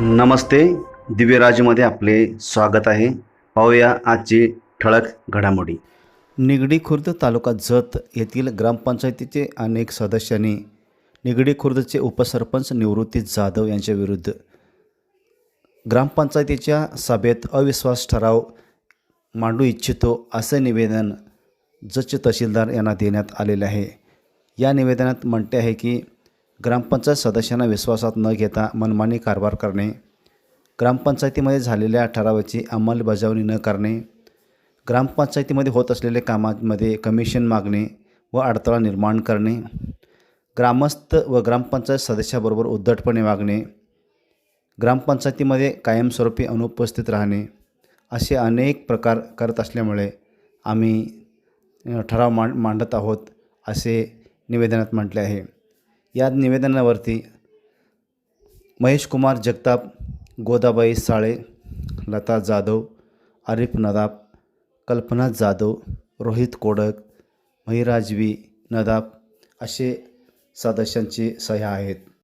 नमस्ते. दिव्यराजमध्ये आपले स्वागत आहे. पाहूया आजची ठळक घडामोडी. निगडी खुर्द तालुका जत येथील ग्रामपंचायतीचे अनेक सदस्यांनी निगडी खुर्दचे उपसरपंच निवृत्ती जाधव यांच्या विरुद्ध ग्रामपंचायतीच्या सभेत अविश्वास ठराव मांडू इच्छितो असे निवेदन जतचे तहसीलदार यांना देण्यात आलेले आहे. या निवेदनात म्हणते आहे की ग्रामपंचायत सदस्यांना विश्वासात न घेता मनमानी कारभार करणे ग्रामपंचायतीमध्ये झालेल्या ठरावाची अंमलबजावणी न करणे ग्रामपंचायतीमध्ये होत असलेल्या कामांमध्ये कमिशन मागणे व अडथळा निर्माण करणे ग्रामस्थ व ग्रामपंचायत सदस्याबरोबर उद्धटपणे वागणे ग्रामपंचायतीमध्ये कायमस्वरूपी अनुपस्थित राहणे असे अनेक प्रकार करत असल्यामुळे आम्ही ठराव मांड मांडत आहोत असे निवेदनात म्हटले आहे. या निवेदनावरती महेश कुमार जगताप गोदाबाई साळे लता जाधव आरिफ नदाब कल्पना जाधव रोहित कोडक महिराजवी नदाब असे सदस्यांची सह्या आहेत.